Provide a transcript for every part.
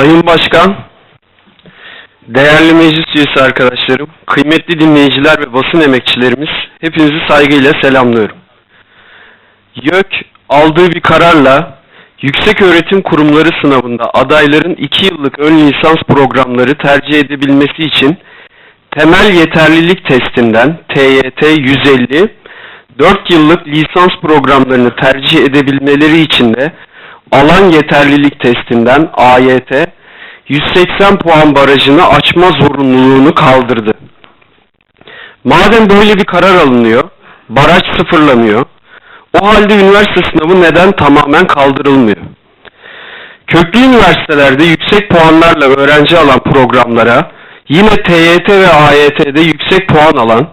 Sayın Başkan, değerli meclis üyesi arkadaşlarım, kıymetli dinleyiciler ve basın emekçilerimiz, hepinizi saygıyla selamlıyorum. YÖK aldığı bir kararla Yüksek Öğretim Kurumları sınavında adayların 2 yıllık ön lisans programları tercih edebilmesi için temel yeterlilik testinden TYT 150, 4 yıllık lisans programlarını tercih edebilmeleri için de alan yeterlilik testinden AYT 180 puan barajını açma zorunluluğunu kaldırdı. Madem böyle bir karar alınıyor, baraj sıfırlanıyor, o halde üniversite sınavı neden tamamen kaldırılmıyor? Köklü üniversitelerde yüksek puanlarla öğrenci alan programlara, yine TYT ve AYT'de yüksek puan alan,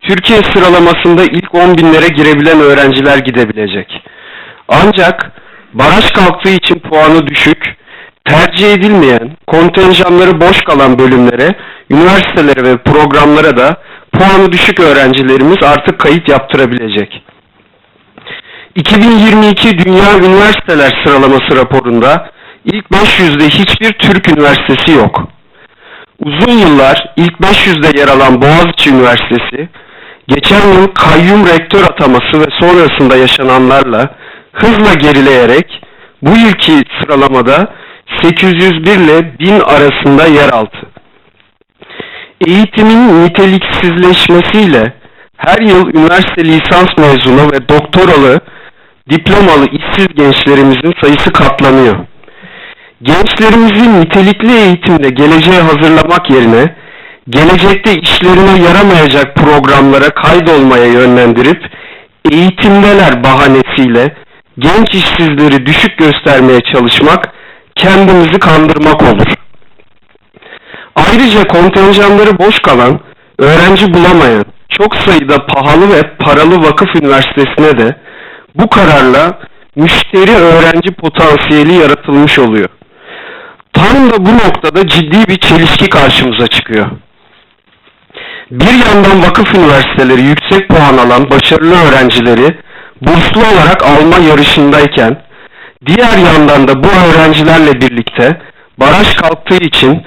Türkiye sıralamasında ilk 10 binlere girebilen öğrenciler gidebilecek. Ancak baraj kalktığı için puanı düşük, tercih edilmeyen, kontenjanları boş kalan bölümlere, üniversitelere ve programlara da puanı düşük öğrencilerimiz artık kayıt yaptırabilecek. 2022 Dünya Üniversiteler Sıralaması raporunda ilk 500'de hiçbir Türk üniversitesi yok. Uzun yıllar ilk 500'de yer alan Boğaziçi Üniversitesi, geçen yıl kayyum rektör ataması ve sonrasında yaşananlarla hızla gerileyerek bu yılki sıralamada 801 ile 1000 arasında yer aldı. Eğitimin niteliksizleşmesiyle her yıl üniversite lisans mezunu ve doktoralı diplomalı işsiz gençlerimizin sayısı katlanıyor. Gençlerimizi nitelikli eğitimle geleceğe hazırlamak yerine gelecekte işlerine yaramayacak programlara kaydolmaya yönlendirip eğitimdeler bahanesiyle genç işsizleri düşük göstermeye çalışmak kendimizi kandırmak olur. Ayrıca kontenjanları boş kalan, öğrenci bulamayan, çok sayıda pahalı ve paralı vakıf üniversitesine de bu kararla müşteri öğrenci potansiyeli yaratılmış oluyor. Tam da bu noktada ciddi bir çelişki karşımıza çıkıyor. Bir yandan vakıf üniversiteleri yüksek puan alan başarılı öğrencileri burslu olarak alma yarışındayken, diğer yandan da bu öğrencilerle birlikte baraj kalktığı için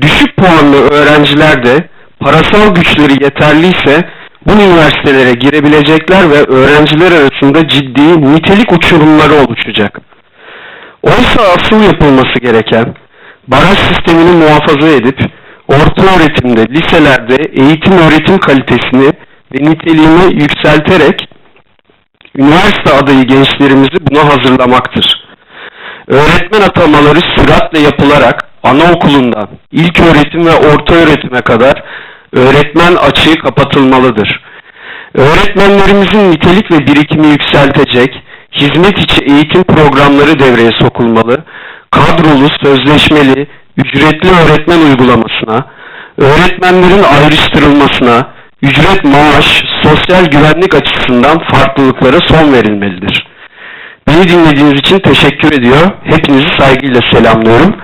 düşük puanlı öğrenciler de parasal güçleri yeterliyse bu üniversitelere girebilecekler ve öğrenciler arasında ciddi nitelik uçurumları oluşacak. Oysa asıl yapılması gereken baraj sistemini muhafaza edip orta öğretimde, liselerde eğitim öğretim kalitesini ve niteliğini yükselterek üniversite adayı gençlerimizi buna hazırlamaktır. Öğretmen atamaları süratle yapılarak anaokulundan ilk öğretim ve orta öğretime kadar öğretmen açığı kapatılmalıdır. Öğretmenlerimizin nitelik ve birikimi yükseltecek, hizmet içi eğitim programları devreye sokulmalı, kadrolu, sözleşmeli, ücretli öğretmen uygulamasına, öğretmenlerin ayrıştırılmasına, ücret maaş, sosyal güvenlik açısından farklılıklara son verilmelidir. Beni dinlediğiniz için teşekkür ediyor. Hepinizi saygıyla selamlıyorum.